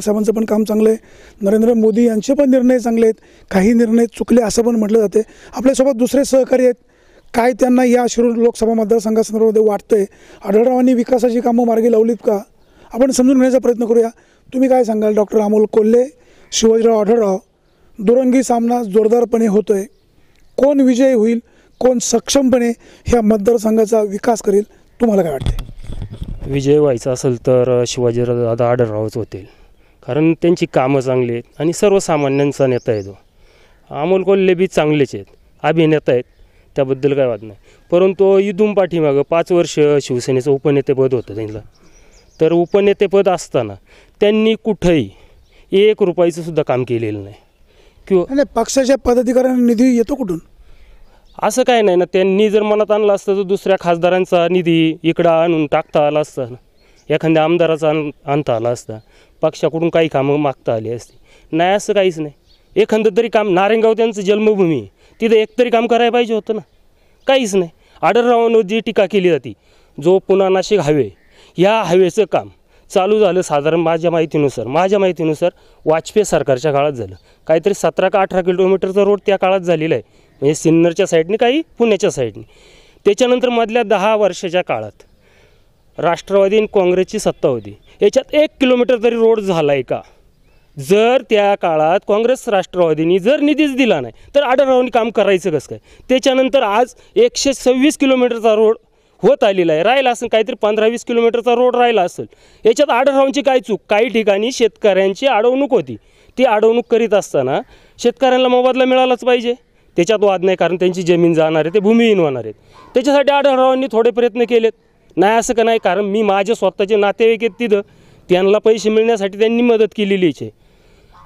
पवारसाहेबांचं पण काम चांगलं आहे. नरेंद्र मोदी यांचे पण निर्णय चांगले आहेत. काही निर्णय चुकले असं पण म्हटलं जाते. आपल्यासोबत दुसरे सहकारी आहेत. काय त्यांना या शिरूर लोकसभा मतदारसंघासंदर्भामध्ये वाटतं आहे आढळरावांनी विकासाची कामं मार्गी लावलीत का? आपण समजून घेण्याचा प्रयत्न करूया. तुम्ही काय सांगाल? डॉक्टर अमोल कोल्हे शिवाजीराव आढळराव. दुरंगी सामना जोरदारपणे होतो आहे कोण विजयी होईल? कोण सक्षमपणे ह्या मतदारसंघाचा विकास करेल? तुम्हाला काय वाटते विजय व्हायचा असेल तर शिवाजीराव दादा आढळरावच होतील. कारण त्यांची कामं चांगली आहेत आणि सर्वसामान्यांचा नेता आहे तो. अमोल कोल्हे बी चांगलेच आहेत. अभिनेता आहेत. त्याबद्दल काय वाद नाही. परंतु इथून पाठीमागं पाच वर्ष शिवसेनेचं उपनेतेपद होतं त्यांना तर उपनेतेपद असताना त्यांनी कुठंही एक रुपयाचं सुद्धा काम केलेलं नाही. किंवा पक्षाच्या पदाधिकाऱ्यांना निधी येतो कुठून? असं काय नाही ना त्यांनी जर मनात आणलं असतं तर दुसऱ्या खासदारांचा निधी इकडं आणून टाकता आला असता एखाद्या आमदाराचा आण आणता आला असता. पक्षाकडून काही कामं मागता आली असती. नाही असं काहीच नाही. एखादं तरी काम नारायणगाव त्यांचं जन्मभूमी आहे. तिथं एक तरी काम करायला पाहिजे होतं ना. काहीच नाही. आडररावांवर जी टीका केली जाती जो पुन्हा नाशिक हायवे ह्या हायवेचं काम चालू झालं साधारण माझ्या माहितीनुसार. माझ्या माहितीनुसार वाजपेयी सरकारच्या काळात झालं. काहीतरी सतरा का अठरा किलोमीटरचा रोड त्या काळात झालेला आहे. म्हणजे सिन्नरच्या साईडने काही पुण्याच्या साईडने त्याच्यानंतर मधल्या दहा वर्षाच्या काळात राष्ट्रवादी आणि काँग्रेसची सत्ता होती. याच्यात एक किलोमीटर तरी रोड झाला आहे का? जर त्या काळात काँग्रेस राष्ट्रवादीनी जर निधीच दिला नाही तर आढळरावांनी काम करायचं कसं काय? त्याच्यानंतर आज एकशे सव्वीस किलोमीटरचा रोड होत आलेला आहे. राहिला असेल काहीतरी पंधरा वीस किलोमीटरचा रोड राहिला असेल. याच्यात आढळरावांची काय चूक? काही ठिकाणी शेतकऱ्यांची अडवणूक होती. ती अडवणूक करीत असताना शेतकऱ्यांना मोबदला मिळालाच पाहिजे. त्याच्यात वाद नाही कारण त्यांची जमीन जाणार आहे ते भूमिहीन होणार आहेत. त्याच्यासाठी आढळरावांनी थोडे प्रयत्न केलेत. नाही असं का नाही? कारण मी माझे स्वतःचे नातेवाईक आहेत तिथं. त्यांना पैसे मिळण्यासाठी त्यांनी मदत केलेलीच आहे.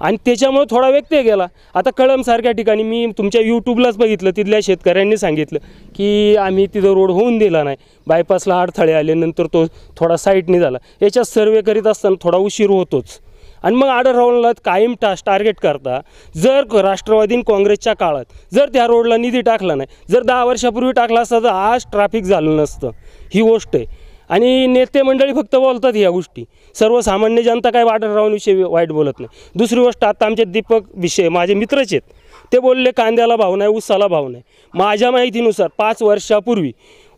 आणि त्याच्यामुळे थोडा व्यक्ती गेला. आता कळमसारख्या ठिकाणी मी तुमच्या यूट्यूबलाच बघितलं. तिथल्या शेतकऱ्यांनी सांगितलं की आम्ही तिथं रोड होऊन दिला नाही. बायपासला अडथळे आले नंतर तो थोडा साईटने झाला याच्यात सर्वे करीत असताना थोडा उशीर होतोच. आणि मग आढळरावांना कायम टास टार्गेट करता. जर राष्ट्रवादीन काँग्रेसच्या काळात जर त्या रोडला निधी टाकला नाही जर दहा वर्षापूर्वी टाकला असता तर आज ट्रॅफिक झालं नसतं. ही गोष्ट आहे. आणि नेते मंडळी फक्त बोलतात ह्या गोष्टी. सर्वसामान्य जनता काय आढळरावांविषयी वाईट बोलत नाही. दुसरी गोष्ट आता आमचे दीपक विषय माझे मित्रच आहेत. ते बोलले कांद्याला भाव नाही ऊसाला भाव नाही. माझ्या माहितीनुसार पाच वर्षापूर्वी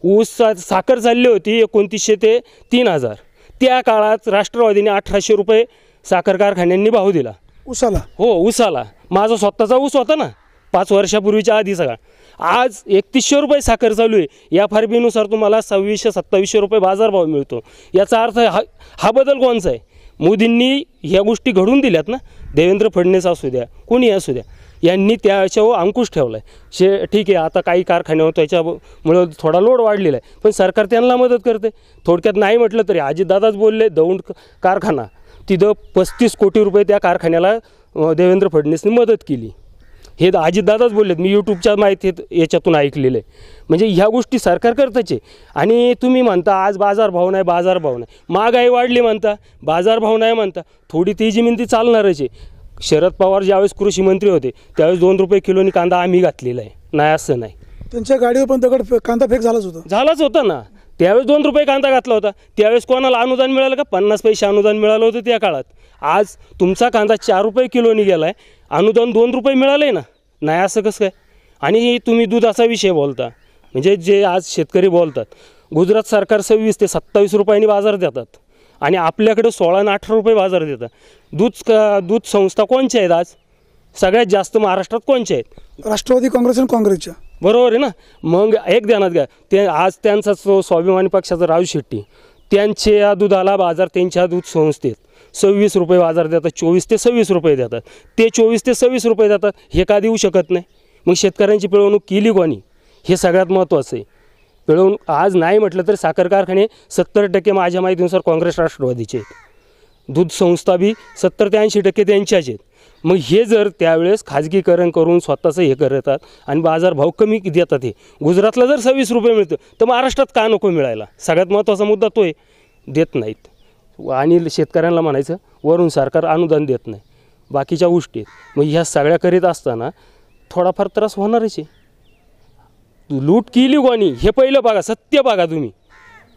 ऊस साखर चालली होती एकोणतीसशे ते तीन हजार. त्या काळात राष्ट्रवादीने अठराशे रुपये साखर कारखान्यांनी भाव दिला. उसाला हो ऊसाला. माझा स्वतःचा ऊस होता ना पाच वर्षापूर्वीच्या आधी सगळा. आज एकतीसशे रुपये साखर चालू आहे. या फारबीनुसार तुम्हाला सव्वीसशे सत्तावीसशे रुपये बाजारभाव मिळतो. याचा अर्थ हा हा बदल कोणचा आहे? मोदींनी ह्या गोष्टी घडून दिल्यात ना देवेंद्र फडणवीस असू द्या कोणी असू द्या यांनी त्याच्यावर अंकुश ठेवला आहे शे ठीक आहे आता काही कारखान्यावर त्याच्यामुळं थोडा लोड वाढलेला आहे पण सरकार त्यांना मदत करते. थोडक्यात नाही म्हटलं तरी अजितदादाच बोलले दौंड कारखाना. तिथं पस्तीस कोटी रुपये त्या कारखान्याला देवेंद्र फडणवीसनी मदत केली. हे अजितदादाच बोललेत मी यूट्यूबच्या माहितीत याच्यातून ऐकलेलं आहे. म्हणजे ह्या गोष्टी सरकार करतच आहे. आणि तुम्ही म्हणता आज बाजारभाव नाही बाजारभाव नाही. महागाई वाढली म्हणता बाजारभाव नाही म्हणता थोडी ती जमीन ती चालणारच आहे. शरद पवार ज्यावेळेस कृषी मंत्री होते त्यावेळेस दोन रुपये किलोनी कांदा आम्ही घातलेला आहे. नाही असं नाही. त्यांच्या गाडीवर पण दगड कांदा फेक झालाच होता. झालाच होता ना. त्यावेळेस दोन रुपये कांदा घातला होता. त्यावेळेस कोणाला अनुदान मिळालं का? पन्नास पैसे अनुदान मिळालं होतं त्या काळात. आज तुमचा कांदा चार रुपये किलोनी गेला आहे अनुदान दोन रुपये मिळालं आहे ना? नाही असं कसं काय? आणि तुम्ही दुधाचा विषय बोलता. म्हणजे जे आज शेतकरी बोलतात गुजरात सरकार सव्वीस ते सत्तावीस रुपयांनी बाजार देतात. आणि आपल्याकडे सोळा आणि अठरा रुपये बाजार देतात. दूध का दूध संस्था कोणच्या आहेत आज? सगळ्यात जास्त महाराष्ट्रात कोणच्या आहेत? राष्ट्रवादी काँग्रेस आणि काँग्रेसच्या. बरोबर आहे ना? मग एक ध्यानात घ्या. ते आज त्यांचा सो स्वाभिमानी पक्षाचा राजू शेट्टी. त्यांच्या दुधाला बाजार त्यांच्या दूध संस्थेत सव्वीस रुपये बाजार देतात चोवीस ते सव्वीस रुपये देतात. ते चोवीस ते सव्वीस रुपये देतात हे का देऊ शकत नाही? मग शेतकऱ्यांची पिळवणूक केली कोणी? हे सगळ्यात महत्त्वाचं आहे. पिळवणूक आज नाही म्हटलं तर साखर कारखाने सत्तर टक्के माझ्या माहितीनुसार काँग्रेस राष्ट्रवादीचे आहेत. दूध संस्था बी सत्तर ते ऐंशी टक्के त्यांच्याच आहेत. मग हे जर त्यावेळेस खाजगीकरण करून स्वतःचं हे करतात आणि बाजारभाव कमी देतात हे गुजरातला जर सव्वीस रुपये मिळतं तर महाराष्ट्रात का नको मिळायला? सगळ्यात महत्त्वाचा मुद्दा तो आहे. देत नाहीत. आणि शेतकऱ्यांना म्हणायचं वरून सरकार अनुदान देत नाही. बाकीच्या गोष्टी आहेत. मग ह्या सगळ्या करीत असताना थोडाफार त्रास होणारच आहे. लूट केली कोणी? हे पहिलं बघा सत्य बघा तुम्ही.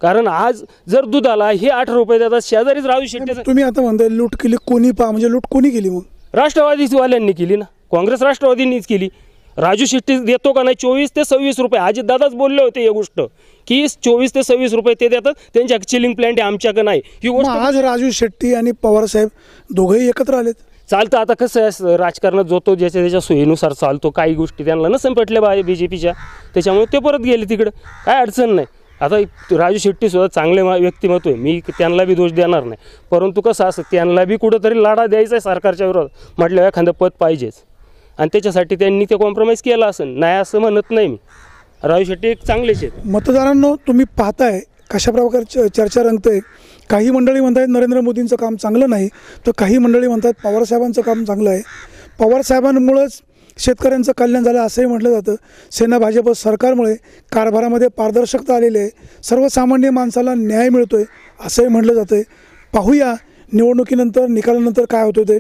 कारण आज जर दुधाला हे आठ रुपये देतात शेजारीच राजू शेट्टी तुम्ही आता म्हणताय लूट केली कोणी पा म्हणजे लूट कोणी केली मग? राष्ट्रवादीवाल्यांनी केली ना. काँग्रेस राष्ट्रवादींनीच केली. राजू शेट्टी देतो का नाही चोवीस ते सव्वीस रुपये. अजित दादाच बोलले होते ही गोष्ट. की चोवीस ते सव्वीस रुपये ते देतात त्यांच्या चिलिंग प्लॅन्ट आमच्याकडे नाही. ही गोष्ट आज राजू शेट्टी आणि पवार साहेब दोघेही एकत्र आलेत. चालतं आता कसं आहे राजकारणात जो तो ज्याच्या त्याच्या सोयीनुसार चालतो काही गोष्टी त्यांना नसेल पटल्या बा बी जे पीच्या त्याच्यामुळे ते परत गेले तिकडं. काय अडचण नाही. आता राजू शेट्टी सुद्धा चांगले मा- व्यक्तिमत्व आहे. मी त्यांना बी दोष देणार नाही. परंतु कसं असं त्यांना बी कुठंतरी लाडा द्यायचा आहे सरकारच्या विरोधात. म्हटलं एखादं पद पाहिजेच. आणि त्याच्यासाठी त्यांनी ते कॉम्प्रोमाइज केलं असेल. नाही असं म्हणत नाही मी. राजू शेट्टी एक चांगलेच आहेत. मतदारांनो तुम्ही पाहताय कशा प्रकारची चर्चा रंगते काही मंडळी म्हणतात नरेंद्र मोदींचं काम चांगलं नाही. तर काही मंडळी म्हणतात पवारसाहेबांचं काम चांगलं आहे. पवारसाहेबांमुळंच शेतकऱ्यांचं कल्याण झालं असंही म्हटलं जातं. सेना भाजप सरकारमुळे कारभारामध्ये पारदर्शकता आलेली आहे. सर्वसामान्य माणसाला न्याय मिळतो आहे असंही म्हटलं जातं आहे पाहूया निवडणुकीनंतर निकालानंतर काय होतं ते.